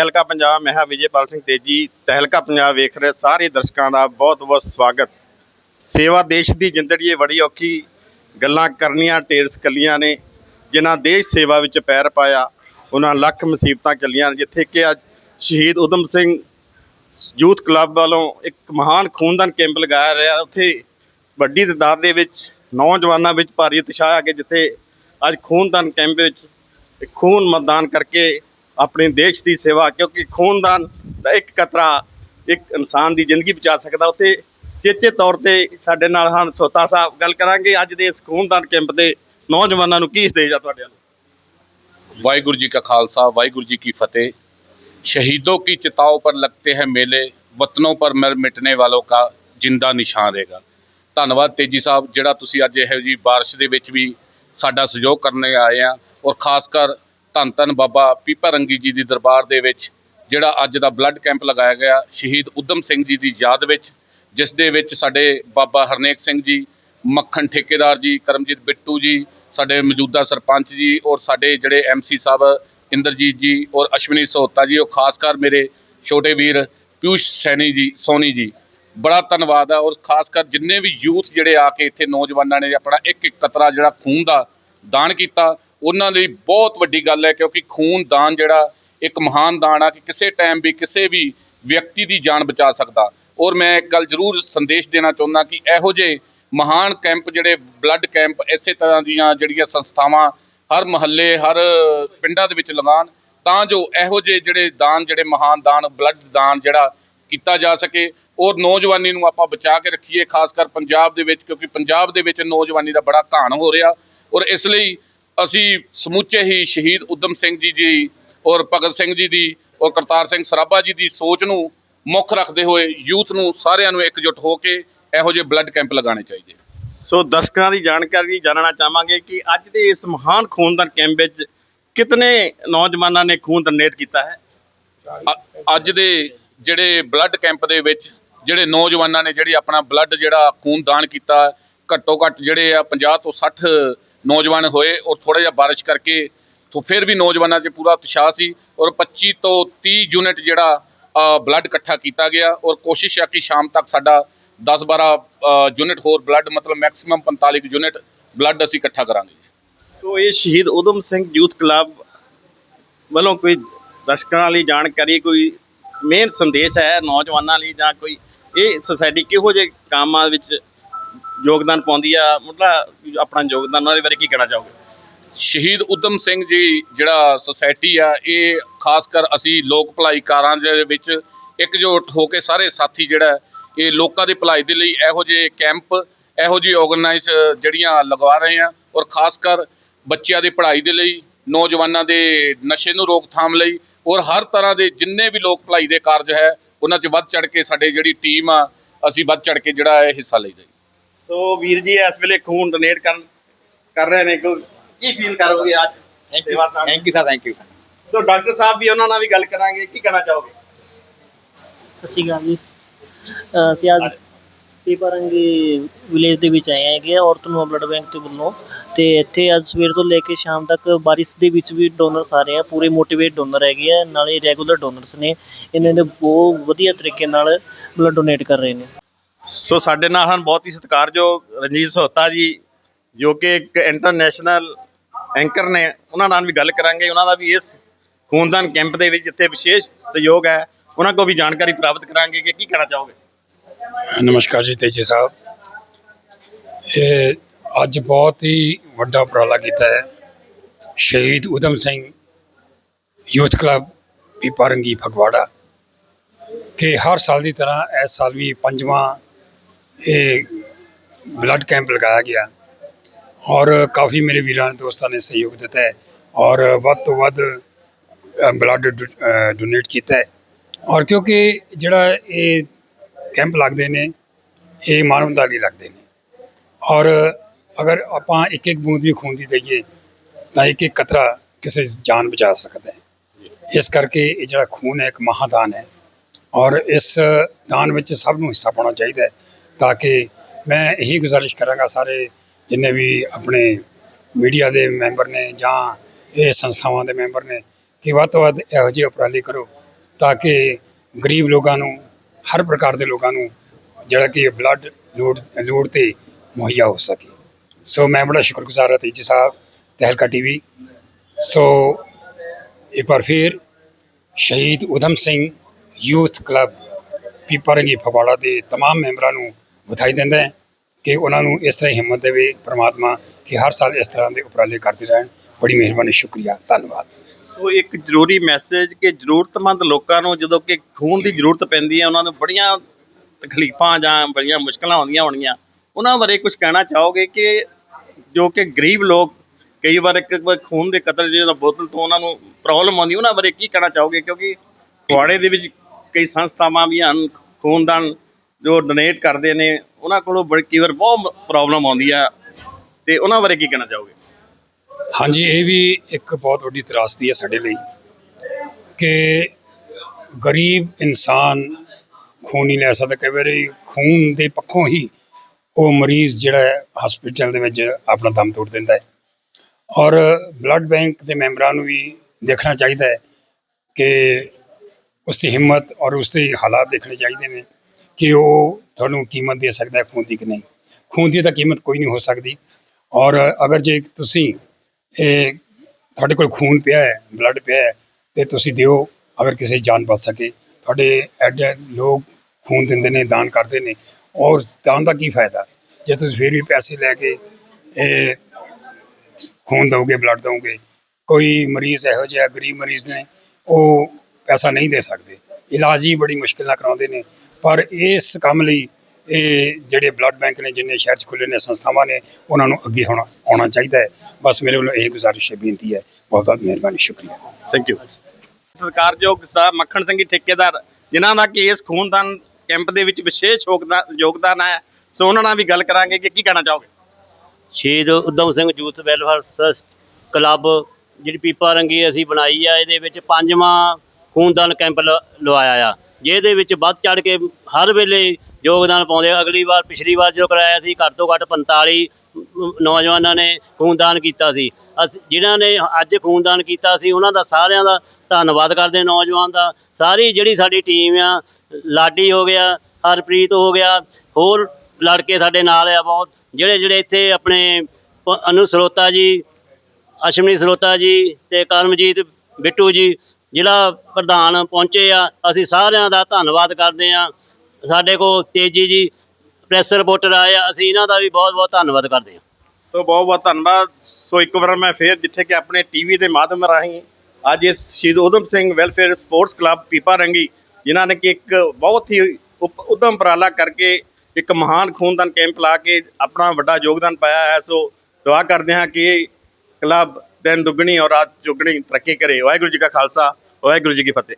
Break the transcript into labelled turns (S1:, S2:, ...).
S1: ਤਹਿਲਕਾ ਪੰਜਾਬ, ਮੈਂ ਹਾਂ ਵਿਜੇਪਾਲ ਸਿੰਘ ਤੇਜੀ। ਤਹਿਲਕਾ ਪੰਜਾਬ ਵੇਖ ਰਹੇ ਸਾਰੇ ਦਰਸ਼ਕਾਂ ਦਾ ਬਹੁਤ-ਬਹੁਤ ਸਵਾਗਤ। ਸੇਵਾ ਦੇਸ਼ ਦੀ ਜ਼ਿੰਦਗੀ ਬੜੀ ਔਖੀ ਗੱਲਾਂ ਕਰਨੀਆਂ ਟੇਰਸ ਸਕੱਲੀਆਂ ਨੇ। ਜਿਨ੍ਹਾਂ ਦੇਸ਼ ਸੇਵਾ ਵਿੱਚ ਪੈਰ ਪਾਇਆ, ਉਹਨਾਂ ਲੱਖ ਮੁਸੀਬਤਾਂ ਚੱਲੀਆਂ ਜਿੱਥੇ ਕਿ ਅੱਜ ਸ਼ਹੀਦ ਉਦਮ ਸਿੰਘ ਯੂਥ ਕਲੱਬ ਵੱਲੋਂ ਇੱਕ ਮਹਾਨ ਖੂਨਦਾਨ ਕੈਂਪ ਲਗਾਇਆ ਰਿਹਾ। ਉੱਥੇ ਵੱਡੀ ਤਾਦਾਦ ਦੇ ਵਿੱਚ ਨੌਜਵਾਨਾਂ ਵਿੱਚ ਭਾਰੀ ਉਤਸ਼ਾਹ ਆ ਕੇ ਜਿੱਥੇ ਅੱਜ ਖੂਨਦਾਨ ਕੈਂਪ ਵਿੱਚ ਖੂਨ ਮਤਦਾਨ ਕਰਕੇ ਆਪਣੇ ਦੇਸ਼ ਦੀ ਸੇਵਾ ਕਿਉਂਕਿ ਖੂਨਦਾਨ ਦਾ ਇੱਕ ਕਤਰਾ ਇੱਕ ਇਨਸਾਨ ਦੀ ਜ਼ਿੰਦਗੀ ਬਚਾ ਸਕਦਾ ਉੱਥੇ ਚੇਚੇ ਤੌਰ ਤੇ ਸਾਡੇ ਨਾਲ ਹਨ ਸੋਤਾ ਸਾਹਿਬ ਗੱਲ ਕਰਾਂਗੇ ਅੱਜ ਦੇ ਇਸ ਖੂਨਦਾਨ ਕੈਂਪ ਦੇ ਨੌਜਵਾਨਾਂ ਨੂੰ ਕੀ ਸੰਦੇਸ਼ ਆ ਤੁਹਾਡੇ ਵੱਲੋਂ
S2: वाहिगुरु जी का खालसा वाहिगुरु जी की फतेह शहीदों की चिताओं पर लगते हैं मेले वतनों पर मर मिटने वालों का ਜਿੰਦਾ ਨਿਸ਼ਾਨ ਰਹੇਗਾ ਧੰਨਵਾਦ ਤੇਜੀ ਸਾਹਿਬ ਜਿਹੜਾ ਤੁਸੀਂ ਅੱਜ ਇਹੋ ਜੀ ਬਾਰਿਸ਼ ਦੇ ਵਿੱਚ ਵੀ ਸਾਡਾ ਸਹਿਯੋਗ ਕਰਨ ਆਏ ਆ ਔਰ ਖਾਸ ਕਰ ਧੰਨ ਧੰਨ ਬਾਬਾ ਪੀਪਾ ਰੰਗੀ ਜੀ ਦੀ ਦਰਬਾਰ ਦੇ ਵਿੱਚ, ਜਿਹੜਾ ਅੱਜ ਦਾ ਬਲੱਡ ਕੈਂਪ ਲਗਾਇਆ ਗਿਆ, ਸ਼ਹੀਦ ਉਦਮ ਸਿੰਘ ਜੀ ਦੀ ਯਾਦ ਵਿੱਚ, ਜਿਸ ਦੇ ਵਿੱਚ ਸਾਡੇ ਬਾਬਾ ਹਰਨੇਕ ਸਿੰਘ ਜੀ, ਮੱਖਣ ਠੇਕੇਦਾਰ ਜੀ, ਕਰਮਜੀਤ ਬਿੱਟੂ ਜੀ, ਸਾਡੇ ਮੌਜੂਦਾ ਸਰਪੰਚ ਜੀ ਔਰ ਸਾਡੇ ਜਿਹੜੇ ਐਮਸੀ ਸਾਹਿਬ, ਇੰਦਰਜੀਤ ਜੀ ਔਰ ਅਸ਼ਵਨੀ ਸੋਹਤਾ ਜੀ, ਉਹ ਖਾਸ ਕਰ ਮੇਰੇ ਛੋਟੇ ਵੀਰ ਪਿਊਸ਼ ਸੈਣੀ ਜੀ, ਸੋਨੀ ਜੀ। ਬੜਾ ਧੰਨਵਾਦ ਆ ਔਰ ਖਾਸ ਕਰ ਜਿੰਨੇ ਵੀ ਯੂਥ ਜਿਹੜੇ ਆ ਕੇ ਇੱਥੇ ਨੌਜਵਾਨਾਂ ਨੇ ਆਪਣਾ ਇੱਕ ਇੱਕ ਕਤਰਾ ਜਿਹੜਾ ਖੂਨ ਦਾ ਦਾਨ ਕੀਤਾ ਉਹਨਾਂ ਲਈ ਬਹੁਤ ਵੱਡੀ ਗੱਲ ਹੈ ਕਿਉਂਕਿ ਖੂਨ ਦਾਨ ਜਿਹੜਾ ਇੱਕ ਮਹਾਨ ਦਾਨ ਆ ਕਿ ਕਿਸੇ ਟਾਈਮ ਵੀ ਕਿਸੇ ਵੀ ਵਿਅਕਤੀ ਦੀ ਜਾਨ ਬਚਾ ਸਕਦਾ। ਔਰ ਮੈਂ ਇੱਕ ਗੱਲ ਜ਼ਰੂਰ ਸੰਦੇਸ਼ ਦੇਣਾ ਚਾਹੁੰਦਾ ਕਿ ਇਹੋ ਜਿਹੇ ਮਹਾਨ ਕੈਂਪ ਜਿਹੜੇ ਬਲੱਡ ਕੈਂਪ ਇਸੇ ਤਰ੍ਹਾਂ ਦੀਆਂ ਜਿਹੜੀਆਂ ਸੰਸਥਾਵਾਂ ਹਰ ਮਹੱਲੇ, ਹਰ ਪਿੰਡਾਂ ਦੇ ਵਿੱਚ ਲਗਾਉਣ, ਤਾਂ ਜੋ ਇਹੋ ਜਿਹੇ ਜਿਹੜੇ ਦਾਨ, ਜਿਹੜੇ ਮਹਾਨ ਦਾਨ ਬਲੱਡ ਦਾਨ ਜਿਹੜਾ ਕੀਤਾ ਜਾ ਸਕੇ। ਔਰ ਨੌਜਵਾਨੀ ਨੂੰ ਆਪਾਂ ਬਚਾ ਕੇ ਰੱਖੀਏ ਖਾਸ ਕਰ ਪੰਜਾਬ ਦੇ ਵਿੱਚ, ਕਿਉਂਕਿ ਪੰਜਾਬ ਦੇ ਵਿੱਚ ਨੌਜਵਾਨੀ ਦਾ ਬੜਾ ਘਾਣ ਹੋ ਰਿਹਾ। ਔਰ ਇਸ ਲਈ ਅਸੀਂ ਸਮੁੱਚੇ ਹੀ ਸ਼ਹੀਦ ਉਦਮ ਸਿੰਘ ਜੀ ਜੀ ਔਰ ਭਗਤ ਸਿੰਘ ਜੀ ਦੀ ਔਰ ਕਰਤਾਰ ਸਿੰਘ ਸਰਾਭਾ ਜੀ ਦੀ ਸੋਚ ਨੂੰ ਮੁੱਖ ਰੱਖਦੇ ਹੋਏ ਯੂਥ ਨੂੰ ਸਾਰਿਆਂ ਨੂੰ ਇਕਜੁੱਟ ਹੋ ਕੇ ਇਹੋ ਜਿਹੇ ਬਲੱਡ ਕੈਂਪ ਲਗਾਉਣੇ ਚਾਹੀਦੇ।
S1: ਸੋ ਦਰਸ਼ਕਾਂ ਦੀ ਜਾਣਕਾਰੀ ਜਾਣਨਾ ਚਾਹਾਂਗੇ ਕਿ ਅੱਜ ਦੇ ਇਸ ਮਹਾਨ ਖੂਨਦਾਨ ਕੈਂਪ ਵਿੱਚ ਕਿਤਨੇ ਨੌਜਵਾਨਾਂ ਨੇ ਖੂਨ ਡੋਨੇਟ ਕੀਤਾ ਹੈ?
S2: ਅੱਜ ਦੇ ਜਿਹੜੇ ਬਲੱਡ ਕੈਂਪ ਦੇ ਵਿੱਚ ਜਿਹੜੇ ਨੌਜਵਾਨਾਂ ਨੇ ਜਿਹੜੀ ਆਪਣਾ ਬਲੱਡ ਜਿਹੜਾ ਖੂਨ ਦਾਨ ਕੀਤਾ ਘੱਟੋ ਘੱਟ ਜਿਹੜੇ ਆ 50 ਤੋਂ 60 ਨੌਜਵਾਨ ਹੋਏ ਔਰ ਥੋੜਾ ਜਿਹਾ ਬਾਰਿਸ਼ ਕਰਕੇ ਤੋਂ ਫਿਰ ਵੀ ਨੌਜਵਾਨਾਂ 'ਚ ਪੂਰਾ ਉਤਸ਼ਾਹ ਸੀ ਔਰ 25 ਤੋਂ 30 ਯੂਨਿਟ ਜਿਹੜਾ ਬਲੱਡ ਇਕੱਠਾ ਕੀਤਾ ਗਿਆ ਔਰ ਕੋਸ਼ਿਸ਼ ਹੈ ਕਿ ਸ਼ਾਮ ਤੱਕ ਸਾਡਾ 10 12 ਯੂਨਿਟ ਹੋਰ ਬਲੱਡ ਮਤਲਬ ਮੈਕਸਿਮਮ 45 ਯੂਨਿਟ ਬਲੱਡ ਅਸੀਂ ਇਕੱਠਾ ਕਰਾਂਗੇ
S1: ਸੋ ਇਹ ਸ਼ਹੀਦ ਉਦਮ ਸਿੰਘ ਯੂਥ ਕਲੱਬ ਵੱਲੋਂ ਕੋਈ ਦਰਸ਼ਕਾਂ ਲਈ ਜਾਣਕਾਰੀ, ਕੋਈ ਮੇਨ ਸੰਦੇਸ਼ ਹੈ ਨੌਜਵਾਨਾਂ ਲਈ ਜਾਂ ਕੋਈ, ਇਹ ਸੁਸਾਇਟੀ ਕਿਹੋ ਜਿਹੇ ਕੰਮਾਂ ਵਿੱਚ ਯੋਗਦਾਨ ਪਾਉਂਦੀ ਆ, ਮਤਲਬ ਆਪਣਾ ਯੋਗਦਾਨ ਉਹਨਾਂ ਦੇ ਬਾਰੇ ਕੀ ਕਹਿਣਾ ਚਾਹੋਗੇ?
S2: ਸ਼ਹੀਦ ਉਦਮ ਸਿੰਘ ਜੀ ਜਿਹੜਾ ਸੁਸਾਇਟੀ ਆ, ਇਹ ਖਾਸ ਕਰ ਅਸੀਂ ਲੋਕ ਭਲਾਈ ਕਾਰਾਂ ਦੇ ਵਿੱਚ ਇਕਜੁੱਟ ਹੋ ਕੇ ਸਾਰੇ ਸਾਥੀ ਜਿਹੜਾ, ਇਹ ਲੋਕਾਂ ਦੀ ਭਲਾਈ ਦੇ ਲਈ ਇਹੋ ਜਿਹੇ ਕੈਂਪ, ਇਹੋ ਜਿਹੀ ਆਰਗੇਨਾਈਜ਼ ਜਿਹੜੀਆਂ ਲਗਵਾ ਰਹੇ ਆ ਔਰ ਖਾਸ ਕਰ ਬੱਚਿਆਂ ਦੀ ਪੜ੍ਹਾਈ ਦੇ ਲਈ, ਨੌਜਵਾਨਾਂ ਦੇ ਨਸ਼ੇ ਨੂੰ ਰੋਕਥਾਮ ਲਈ ਔਰ ਹਰ ਤਰ੍ਹਾਂ ਦੇ ਜਿੰਨੇ ਵੀ ਲੋਕ ਭਲਾਈ ਦੇ ਕਾਰਜ ਹੈ, ਉਹਨਾਂ 'ਚ ਵੱਧ ਚੜ ਕੇ ਸਾਡੇ ਜਿਹੜੀ ਟੀਮ ਆ, ਅਸੀਂ ਵੱਧ ਚੜ ਕੇ ਜਿਹੜਾ ਇਹ ਹਿੱਸਾ ਲਈਦਾ ਜੀ।
S1: ਸੋ ਵੀਰ ਜੀ ਇਸ ਵੇਲੇ ਖੂਨ ਡੋਨੇਟ ਕਰਨ ਕਰ ਰਹੇ ਨੇ ਕੀ ਫੀਲ ਕਰੋਗੇ ਅੱਜ? ਸੇਵਾ ਦਾ
S3: thank you sir thank you
S1: so doctor ਸਾਹਿਬ ਵੀ ਉਹਨਾਂ ਨਾਲ ਵੀ ਗੱਲ ਕਰਾਂਗੇ ਕੀ ਕਹਿਣਾ ਚਾਹੋਗੇ?
S4: ਸਤਿ ਸ਼੍ਰੀ ਅਕਾਲ ਜੀ। ਅਹ ਅਸੀਂ ਅੱਜ ਪੀਪਰੰਗੀ ਵਿਲੇਜ ਦੇ ਵਿੱਚ ਆਏ ਹੈਗੇ ਆ ਔਰਤ ਨੂੰ ਬਲੱਡ ਬੈਂਕ ਦੇ ਵੱਲੋਂ। ਤੇ ਇੱਥੇ ਅੱਜ ਸਵੇਰ ਤੋਂ ਲੈ ਕੇ ਸ਼ਾਮ ਤੱਕ ਬਾਰਿਸ਼ ਦੇ ਵਿੱਚ ਵੀ ਡੋਨਰਸ ਆ ਰਹੇ ਆ ਪੂਰੇ ਮੋਟੀਵੇਟ ਡੋਨਰ ਹੈਗੇ ਆ ਨਾਲੇ ਰੈਗੂਲਰ ਡੋਨਰਸ ਨੇ। ਇਹਨਾਂ ਦੇ ਬਹੁਤ ਵਧੀਆ ਤਰੀਕੇ ਨਾਲ ਬਲੱਡ ਡੋਨੇਟ ਕਰ ਰਹੇ ਨੇ।
S1: ਸੋ ਸਾਡੇ ਨਾਲ ਹਨ ਬਹੁਤ ਹੀ ਸਤਿਕਾਰਯੋਗ ਰਣਜੀਤ ਸੋਹਤਾ ਜੀ, ਜੋ ਕਿ ਇੱਕ ਇੰਟਰਨੈਸ਼ਨਲ ਐਂਕਰ ਨੇ। ਉਹਨਾਂ ਨਾਲ ਵੀ ਗੱਲ ਕਰਾਂਗੇ। ਉਹਨਾਂ ਦਾ ਵੀ ਇਸ ਖੂਨਦਾਨ ਕੈਂਪ ਦੇ ਵਿੱਚ ਜਿੱਥੇ ਵਿਸ਼ੇਸ਼ ਸਹਿਯੋਗ ਹੈ, ਉਹਨਾਂ ਕੋਲ ਵੀ ਜਾਣਕਾਰੀ ਪ੍ਰਾਪਤ ਕਰਾਂਗੇ ਕਿ ਕੀ ਕਹਿਣਾ ਚਾਹੋਗੇ?
S5: ਨਮਸਕਾਰ ਜੀ, ਤੇਜੀ ਸਾਹਿਬ। ਇਹ ਅੱਜ ਬਹੁਤ ਹੀ ਵੱਡਾ ਉਪਰਾਲਾ ਕੀਤਾ ਹੈ। ਸ਼ਹੀਦ ਉਦਮ ਸਿੰਘ ਯੂਥ ਕਲੱਬ ਪੀਪਾਰੰਗੀ ਫਗਵਾੜਾ, ਕਿ ਹਰ ਸਾਲ ਦੀ ਤਰ੍ਹਾਂ ਇਸ ਸਾਲ ਵੀ ਪੰਜਵਾਂ ਇਹ ਬਲੱਡ ਕੈਂਪ ਲਗਾਇਆ ਗਿਆ। ਔਰ ਕਾਫੀ ਮੇਰੇ ਵੀਰਾਂ ਦੋਸਤਾਂ ਨੇ ਸਹਿਯੋਗ ਦਿੱਤਾ ਹੈ ਔਰ ਵੱਧ ਤੋਂ ਵੱਧ ਬਲੱਡ ਡੋਨੇਟ ਕੀਤਾ ਹੈ। ਔਰ ਕਿਉਂਕਿ ਜਿਹੜਾ ਇਹ ਕੈਂਪ ਲੱਗਦੇ ਨੇ, ਇਹ ਮਾਨਵਤਾ ਲਈ ਲੱਗਦੇ ਨੇ। ਔਰ ਅਗਰ ਆਪਾਂ ਇੱਕ ਇੱਕ ਬੂੰਦ ਵੀ ਖੂਨ ਦੀ ਦਈਏ, ਤਾਂ ਇੱਕ ਇੱਕ ਕਤਰਾ ਕਿਸੇ ਜਾਨ ਬਚਾ ਸਕਦਾ ਹੈ। ਇਸ ਕਰਕੇ ਇਹ ਜਿਹੜਾ ਖੂਨ ਹੈ, ਇੱਕ ਮਹਾਦਾਨ ਹੈ। ਔਰ ਇਸ ਦਾਨ ਵਿੱਚ ਸਭ ਨੂੰ ਹਿੱਸਾ ਪਾਉਣਾ ਚਾਹੀਦਾ ਹੈ। ਤਾਂ ਕਿ ਮੈਂ ਇਹੀ ਗੁਜ਼ਾਰਿਸ਼ ਕਰਾਂਗਾ ਸਾਰੇ ਜਿੰਨੇ ਵੀ ਆਪਣੇ ਮੀਡੀਆ ਦੇ ਮੈਂਬਰ ਨੇ ਜਾਂ ਇਹ ਸੰਸਥਾਵਾਂ ਦੇ ਮੈਂਬਰ ਨੇ ਕਿ ਵੱਧ ਤੋਂ ਵੱਧ ਇਹੋ ਜਿਹੇ ਉਪਰਾਲੇ ਕਰੋ ਤਾਂ ਕਿ ਗਰੀਬ ਲੋਕਾਂ ਨੂੰ ਹਰ ਪ੍ਰਕਾਰ ਦੇ ਲੋਕਾਂ ਨੂੰ ਜਿਹੜਾ ਕਿ ਬਲੱਡ ਲੋੜ ਲੋੜ ਤੇ ਮੁਹੱਈਆ ਹੋ ਸਕੇ ਸੋ ਮੈਂ ਬੜਾ ਸ਼ੁਕਰਗੁਜ਼ਾਰ ਹਾਂ ਤੇਜੀ ਸਾਹਿਬ ਤਹਿਲਕਾ ਟੀਵੀ ਸੋ ਇੱਕ ਵਾਰ ਫਿਰ ਸ਼ਹੀਦ ਉਧਮ ਸਿੰਘ ਯੂਥ ਕਲੱਬ ਪੀਪਰੰਗੀ ਫਗਵਾੜਾ ਦੇ तमाम ਮੈਂਬਰਾਂ ਨੂੰ ਵਧਾਈ ਦਿੰਦਾ ਕਿ ਉਹਨਾਂ ਨੂੰ ਇਸ ਤਰ੍ਹਾਂ ਹਿੰਮਤ ਦੇਵੇ ਪ੍ਰਮਾਤਮਾ ਕਿ ਹਰ ਸਾਲ ਇਸ ਤਰ੍ਹਾਂ ਦੇ ਉਪਰਾਲੇ ਕਰਦੇ ਰਹਿਣ। ਬੜੀ ਮਿਹਰਬਾਨੀ ਸ਼ੁਕਰੀਆ ਧੰਨਵਾਦ।
S1: ਸੋ ਇੱਕ ਜ਼ਰੂਰੀ ਮੈਸੇਜ ਕਿ ਜ਼ਰੂਰਤਮੰਦ ਲੋਕਾਂ ਨੂੰ ਜਦੋਂ ਕਿ ਖੂਨ ਦੀ ਜ਼ਰੂਰਤ ਪੈਂਦੀ ਹੈ ਉਹਨਾਂ ਨੂੰ ਬੜੀਆਂ ਤਕਲੀਫਾਂ ਜਾਂ ਬੜੀਆਂ ਮੁਸ਼ਕਲਾਂ ਆਉਂਦੀਆਂ ਹੋਣਗੀਆਂ। ਉਹਨਾਂ ਬਾਰੇ ਕੁਝ ਕਹਿਣਾ ਚਾਹੋਗੇ ਕਿ ਜੋ ਕਿ ਗਰੀਬ ਲੋਕ ਕਈ ਵਾਰ ਇੱਕ ਖੂਨ ਦੇ ਕਤਲ ਜਿਹਦਾ ਬੋਤਲ ਤੋਂ ਉਹਨਾਂ ਨੂੰ ਪ੍ਰੋਬਲਮ ਆਉਂਦੀ ਉਹਨਾਂ ਬਾਰੇ ਕੀ ਕਹਿਣਾ ਚਾਹੋਗੇ? ਕਿਉਂਕਿ ਫਗਵਾੜੇ ਦੇ ਵਿੱਚ ਕਈ ਸੰਸਥਾਵਾਂ ਵੀ ਹਨ ਖੂਨਦਾਨ ਜੋ ਡੋਨੇਟ ਕਰਦੇ ਨੇ, ਉਹਨਾਂ ਕੋਲੋਂ ਬੜੀ ਕਈ ਵਾਰ ਬਹੁਤ ਪ੍ਰੋਬਲਮ ਆਉਂਦੀ ਆ। ਤੇ ਉਹਨਾਂ ਬਾਰੇ ਕੀ ਕਹਿਣਾ ਚਾਹੋਗੇ?
S5: ਹਾਂਜੀ, ਇਹ ਵੀ ਇੱਕ ਬਹੁਤ ਵੱਡੀ ਤਰਾਸਦੀ ਹੈ ਸਾਡੇ ਲਈ ਕਿ ਗਰੀਬ ਇਨਸਾਨ ਖੂਨ ਨਹੀਂ ਲੈ ਸਕਦਾ। ਕਈ ਵਾਰੀ ਖੂਨ ਦੇ ਪੱਖੋਂ ਹੀ ਉਹ ਮਰੀਜ਼ ਜਿਹੜਾ ਹਸਪੀਟਲ ਦੇ ਵਿੱਚ ਆਪਣਾ ਦਮ ਤੋੜ ਦਿੰਦਾ ਹੈ। ਔਰ ਬਲੱਡ ਬੈਂਕ ਦੇ ਮੈਂਬਰਾਂ ਨੂੰ ਵੀ ਦੇਖਣਾ ਚਾਹੀਦਾ ਹੈ ਕਿ ਉਸ ਦੀ ਹਿੰਮਤ ਔਰ ਉਸ ਦੇ ਹਾਲਾਤ ਦੇਖਣੇ ਚਾਹੀਦੇ ਨੇ। ਕਿ ਉਹ ਤੁਹਾਨੂੰ ਕੀਮਤ ਦੇ ਸਕਦਾ ਹੈ ਖੂਨ ਦੀ ਕਿ ਨਹੀਂ। ਖੂਨ ਦੀ ਤਾਂ ਕੀਮਤ ਕੋਈ ਨਹੀਂ ਹੋ ਸਕਦੀ। ਔਰ ਅਗਰ ਜੇ ਤੁਸੀਂ ਇਹ ਤੁਹਾਡੇ ਕੋਲ ਖੂਨ ਪਿਆ ਹੈ ਬਲੱਡ ਪਿਆ ਹੈ, ਤੇ ਤੁਸੀਂ ਦਿਓ, ਅਗਰ ਕਿਸੇ ਜਾਨ ਬਚ ਸਕੇ। ਤੁਹਾਡੇ ਐਡੇ ਲੋਕ ਖੂਨ ਦਿੰਦੇ ਨੇ, ਦਾਨ ਕਰਦੇ ਨੇ। ਔਰ ਦਾਨ ਦਾ ਕੀ ਫਾਇਦਾ? ਜੇ ਤੁਸੀਂ ਫਿਰ ਵੀ ਪੈਸੇ ਲੈ ਕੇ ਇਹ ਖੂਨ ਦਓਗੇ ਬਲੱਡ ਦਓਗੇ, ਕੋਈ ਮਰੀਜ਼ ਇਹੋ ਜਿਹਾ, ਗਰੀਬ ਮਰੀਜ਼ ਨੇ, ਉਹ ਪੈਸਾ ਨਹੀਂ ਦੇ ਸਕਦੇ। ਇਲਾਜ ਹੀ ਬੜੀ ਮੁਸ਼ਕਿਲ ਨਾਲ ਕਰਾਉਂਦੇ ਨੇ। ਪਰ ਇਸ ਕੰਮ ਲਈ ਇਹ ਜਿਹੜੇ ਬਲੱਡ ਬੈਂਕ ਨੇ ਜਿੰਨੇ ਸ਼ਹਿਰ 'ਚ ਖੁੱਲ੍ਹੇ ਨੇ ਸੰਸਥਾਵਾਂ ਨੇ ਉਹਨਾਂ ਨੂੰ ਅੱਗੇ ਹੋਣਾ ਆਉਣਾ ਚਾਹੀਦਾ ਹੈ। ਬਸ ਮੇਰੇ ਵੱਲੋਂ ਇਹ ਗੁਜ਼ਾਰਿਸ਼ ਹੈ ਬੇਨਤੀ ਹੈ। ਬਹੁਤ ਬਹੁਤ ਮਿਹਰਬਾਨੀ ਸ਼ੁਕਰੀਆ।
S1: ਥੈਂਕ ਯੂ ਸਤਿਕਾਰਯੋਗ ਸਰਦਾਰ ਮੱਖਣ ਸਿੰਘ ਠੇਕੇਦਾਰ ਜਿਨ੍ਹਾਂ ਦਾ ਕਿ ਇਸ ਖੂਨਦਾਨ ਕੈਂਪ ਦੇ ਵਿੱਚ ਵਿਸ਼ੇਸ਼ ਯੋਗਦਾਨ ਯੋਗਦਾਨ ਹੈ ਸੋ ਉਹਨਾਂ ਨਾਲ ਵੀ ਗੱਲ ਕਰਾਂਗੇ ਕਿ ਕੀ ਕਹਿਣਾ ਚਾਹੋਗੇ?
S3: ਸ਼ਹੀਦ Udham Singh youth welfare club ਜਿਹੜੀ ਪੀਪਾ ਰੰਗੀ ਅਸੀਂ ਬਣਾਈ ਆ ਇਹਦੇ ਵਿੱਚ ਪੰਜਵਾਂ ਖੂਨਦਾਨ ਕੈਂਪ ਲ- ਲਵਾਇਆ ਆ। ਜਿਹਦੇ ਵਿੱਚ ਵੱਧ ਚੜ ਕੇ ਹਰ ਵੇਲੇ ਯੋਗਦਾਨ ਪਾਉਂਦੇ ਆ। ਅਗਲੀ ਵਾਰ, ਪਿਛਲੀ ਵਾਰ ਜੋ ਕਰਾਇਆ ਸੀ, ਘੱਟ ਤੋਂ ਘੱਟ 45 ਨੌਜਵਾਨਾਂ ਨੇ ਖੂਨਦਾਨ ਕੀਤਾ ਸੀ। ਅਸੀਂ, ਜਿਨ੍ਹਾਂ ਨੇ ਅੱਜ ਖੂਨਦਾਨ ਕੀਤਾ ਸੀ, ਉਹਨਾਂ ਦਾ ਸਾਰਿਆਂ ਦਾ ਧੰਨਵਾਦ ਕਰਦੇ ਨੌਜਵਾਨ ਦਾ। ਸਾਰੀ ਜਿਹੜੀ ਸਾਡੀ ਟੀਮ ਆ, ਲਾਡੀ ਹੋ ਗਿਆ, ਹਰਪ੍ਰੀਤ ਹੋ ਗਿਆ, ਹੋਰ ਲੜਕੇ ਸਾਡੇ ਨਾਲ ਆ ਬਹੁਤ। ਜਿਹੜੇ ਜਿਹੜੇ ਇੱਥੇ ਆਪਣੇ ਪ- ਅਨੂ ਸਰੋਤਾ ਜੀ, ਅਸ਼ਮਨੀ ਸਰੋਤਾ ਜੀ ਤੇ ਕਰਮਜੀਤ ਬਿੱਟੂ ਜੀ ਜ਼ਿਲ੍ਹਾ ਪ੍ਰਧਾਨ ਪਹੁੰਚੇ ਆ, ਅਸੀਂ ਸਾਰਿਆਂ ਦਾ ਧੰਨਵਾਦ ਕਰਦੇ ਆ ਸਾਡੇ ਕੋਲ ਤੇਜੀ ਜੀ ਪ੍ਰੈਸ ਰਿਪੋਰਟਰ ਆਏ ਆ, ਅਸੀਂ ਇਹਨਾਂ ਦਾ ਵੀ ਬਹੁਤ ਬਹੁਤ ਧੰਨਵਾਦ ਕਰਦੇ ਆ
S1: ਸੋ ਬਹੁਤ ਬਹੁਤ ਧੰਨਵਾਦ। ਸੋ ਇੱਕ ਵਾਰ ਮੈਂ ਫੇਰ ਜਿੱਥੇ ਕਿ ਆਪਣੇ ਟੀਵੀ ਦੇ ਮਾਧਿਅਮ ਰਾਹੀਂ ਅੱਜ ਇਹ ਸ਼ਹੀਦ Udham Singh welfare sports club Piparangi, ਜਿਨ੍ਹਾਂ ਨੇ ਕਿ ਇੱਕ ਬਹੁਤ ਹੀ ਉਪ- ਉਦਮ ਉਪਰਾਲਾ ਕਰਕੇ ਇੱਕ ਮਹਾਨ ਖੂਨਦਾਨ ਕੈਂਪ ਲਾ ਕੇ ਆਪਣਾ ਵੱਡਾ ਯੋਗਦਾਨ ਪਾਇਆ ਹੈ। ਸੋ ਦੁਆ ਕਰਦੇ ਹਾਂ ਕਿ ਕਲੱਬ ਦਿਨ ਦੁੱਗਣੀ ਔਰ ਰਾਤ ਚੁਗਣੀ ਤਰੱਕੀ ਕਰੇ। ਵਾਹਿਗੁਰੂ ਜੀ ਕਾ ਖਾਲਸਾ। ਵਾਹਿਗੁਰੂ ਜੀ ਕੀ ਫਤਿਹ।